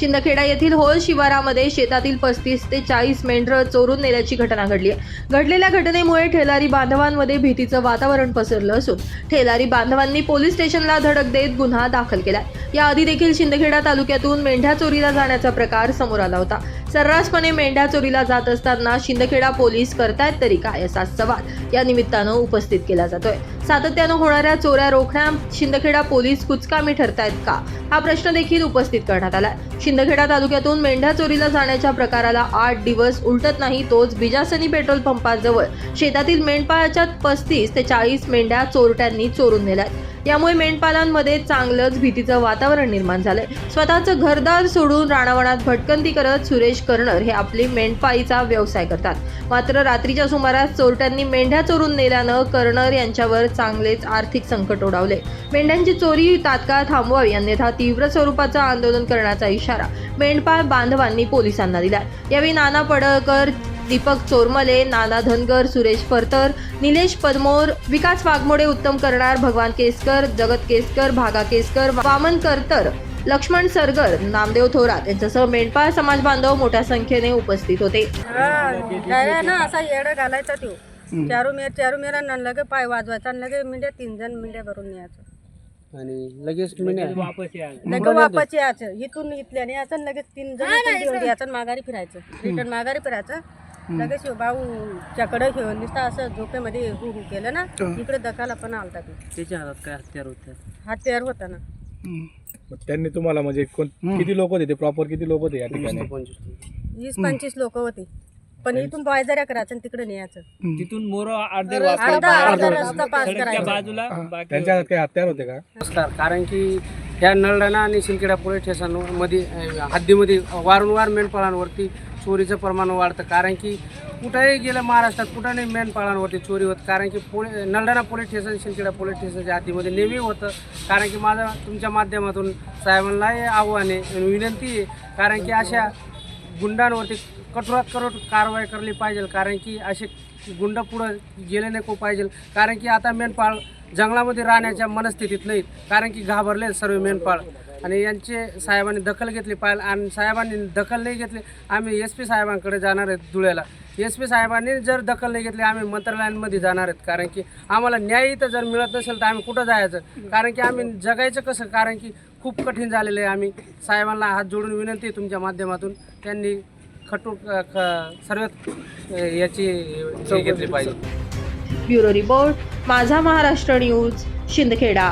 शिंदखेडा येथील होल शिवारामध्ये शेतातील पस्तीस ते चाळीस मेंढरं चोरून नेल्याची घटना घडली. आहे घडलेल्या घटनेमुळे ठेलारी बांधवांमध्ये भीतीचं वातावरण पसरलं असून ठेलारी बांधवांनी पोलीस स्टेशनला धडक देत गुन्हा दाखल केलाय. याआधी देखील शिंदखेडा तालुक्यातून मेंढ्या चोरीला जाण्याचा प्रकार समोर आला होता. सर्रासपणे मेंढ्या चोरीला जात असताना शिंदखेडा पोलीस करतायत तरी काय असा सवाल या निमित्तानं उपस्थित केला जातोय. सातत्यानं होणाऱ्या चोऱ्या रोखण्या शिंदखेडा पोलीस कुचकामी ठरतायत का? हा प्रश्न देखील उपस्थित करण्यात आलाय. शिंदखेडा तालुक्यातून मेंढ्या चोरीला जाण्याच्या प्रकाराला आठ दिवस उलटत नाही तोच बिजासनी पेट्रोल पंपाजवळ. शेतातील मेंढपाळाच्या पस्तीस ते चाळीस मेंढ्या चोरट्यांनी चोरून नेल्यात. यामुळे मेंढपालांमध्ये चांगलंच भीतीचं वातावरण निर्माण झालंय. स्वतःचं घरदार सोडून राणावणात भटकंती करत सुरेश कर्णर हे आपली मेंढपाळीचा व्यवसाय करतात. मात्र रात्रीच्या सुमारास चोरट्यांनी मेंढ्या चोरून नेल्यानं कर्णर यांच्यावर चांगलेच आर्थिक संकट ओढावले. मेंढ्यांची चोरी तात्काळ थांबवावी अन्यथा तीव्र स्वरूपाचं आंदोलन करण्याचा इशारा मेंढपाळ बांधवांनी पोलिसांना दिला यावेळी नाना पडळकर दीपक चोरमले नाना धनगर सुरेश परतर निलेश पदमोर विकास वाघमोडे उत्तम करणार भगवान केसकर जगत केसकर भागा केसकर वामन करतर लक्ष्मण सरगर नामदेव थोरात यांच्यासह मेंढपाळ समाज बांधव मोठ्या संख्येने उपस्थित होते. काय ना असा येड घालायचा तो. चारू मेर चारू मेरा न लगे पाय वाजवायचा आणि लगे मिंड्या तीन जण मिंड्या भरून न्यायचं. आणि लगेच लगे वापस यायचं. इथून इथल्याने यायचं आणि लगेच तीन जण इथून घेऊन यायचं आणि माघारी फिरायचं. रिटर्न माघारी फिरायचं. लगेच ह्यो भाऊ च्याकडे घेऊन नुसतं असं झोपेमध्ये हु हु केलं ना इकडे दखाला पण आलता ते. त्याच्या हातात काय हत्यार होते हात तयार होता ना. मग त्यांनी तुम्हाला म्हणजे कोण किती लोक होते ते? प्रॉपर किती लोक होते या ठिकाणी? वीस पंचवीस लोक होते. पण इथून बायजऱ्या करायचं आणि तिकडे न्यायचं. तिथून मोर अर्धे अर्धा अर्धा रस्ता पास करायचा. बाजूला त्यांच्या हातात काही हत्यार होते का? नमस्कार. कारण की ह्या नळडाणा आणि शिंदखेडा पोलीस स्टेशनमध्ये अं, हद्दीमध्ये वारंवार मेंढपाळांवरती चोरीचं प्रमाण वाढतं. कारण की कुठंही गेलं महाराष्ट्रात कुठं नाही मेनपाळांवरती चोरी होत. कारण की पोली Naldana police station Shindkheda police स्टेशनच्या हातीमध्ये नेहमी होतं. कारण की माझं तुमच्या माध्यमातून साहेबांनाही आव्हान आहे विनंती आहे. कारण की अशा गुंडांवरती कठोरात कठोर कारवाई करली पाहिजे. कारण की असे गुंड पुढं गेले नको पाहिजे. कारण की आता मेनपाळ जंगलामध्ये राहण्याच्या मनस्थितीत नाहीत. कारण की घाबरले सर्व मेनपाळ आणि यांचे साहेबांनी दखल घेतली पाहिजे आणि साहेबांनी दखल नाही घेतली. आम्ही एस पी साहेबांकडे जाणार आहेत धुळ्याला. एस पी साहेबांनी जर दखल नाही घेतली आम्ही मंत्रालयांमध्ये जाणार आहेत. कारण की आम्हाला न्याय इथं जर मिळत नसेल तर आम्ही कुठं जायचं? कारण की आम्ही जगायचं कसं? कारण की खूप कठीण झालेलं आहे. आम्ही साहेबांना हात जोडून विनंती आहे तुमच्या माध्यमातून. त्यांनी खटू सर्व याची घेतली पाहिजे. ब्युरो रिपोर्ट माझा महाराष्ट्र न्यूज शिंदखेडा.